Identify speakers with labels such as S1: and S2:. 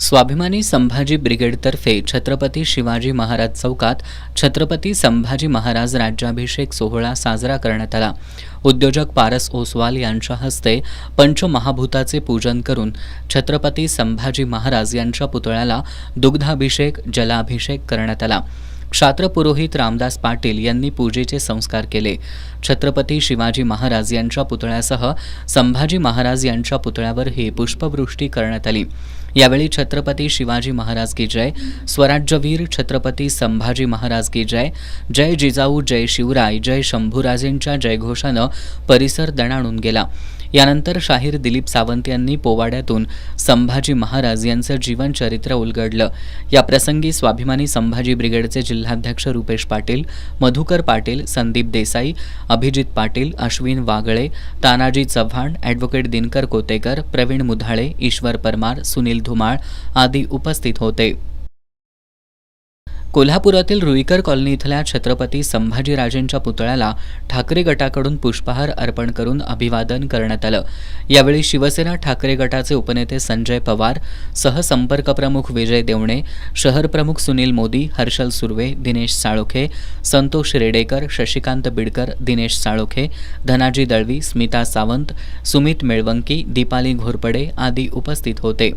S1: स्वाभिमानी संभाजी ब्रिगेडतर्फे छत्रपती शिवाजी महाराज चौकात छत्रपती संभाजी महाराज राज्याभिषेक सोहळा साजरा करण्यात आला. उद्योजक पारस ओसवाल यांच्या हस्ते पंचमहाभूताचे पूजन करून छत्रपती संभाजी महाराज यांच्या पुतळ्याला दुग्धाभिषेक जलाभिषेक करण्यात आला. क्षात्र पुरोहित रामदास पाटील यांनी पूजेचे संस्कार केले. छत्रपती शिवाजी महाराज यांच्या पुतळ्यासह संभाजी महाराज यांच्या पुतळ्यावरही पुष्पवृष्टी करण्यात आली. यावेळी छत्रपती शिवाजी महाराज की जय स्वराज्यवीर छत्रपती संभाजी महाराज की जय जय जिजाऊ जय शिवराय जय शंभूराजेंच्या जयघोषानं परिसर दणाणून गेला. यानंतर शाहीर दिलीप सावंत यांनी पोवाड्यातून संभाजी महाराज यांचं जीवनचरित्र उलगडलं. या प्रसंगी स्वाभिमानी संभाजी ब्रिगेडचे जिल्हाध्यक्ष रुपेश पाटील मधुकर पाटील संदीप देसाई अभिजित पाटील अश्विन वागळे तानाजी चव्हाण ॲडव्होकेट दिनकर कोतेकर प्रवीण मुधाळे ईश्वर परमार सुनील धुमाळ आदी उपस्थित होते. कोल्हापुरातील रुईकर कॉलनी इथल्या छत्रपती संभाजीराजेंच्या पुतळ्याला ठाकरे गटाकडून पुष्पहार अर्पण करून अभिवादन करण्यात आलं. यावेळी शिवसेना ठाकरे गटाचे उपनेते संजय पवार सहसंपर्क प्रमुख विजय देवणे शहर प्रमुख सुनील मोदी हर्षल सुर्वे दिनेश साळोखे संतोष रेडेकर शशिकांत बिडकर दिनेश साळोखे धनाजी दळवी स्मिता सावंत सुमित मेळवंकी दीपाली घोरपडे आदी उपस्थित होते.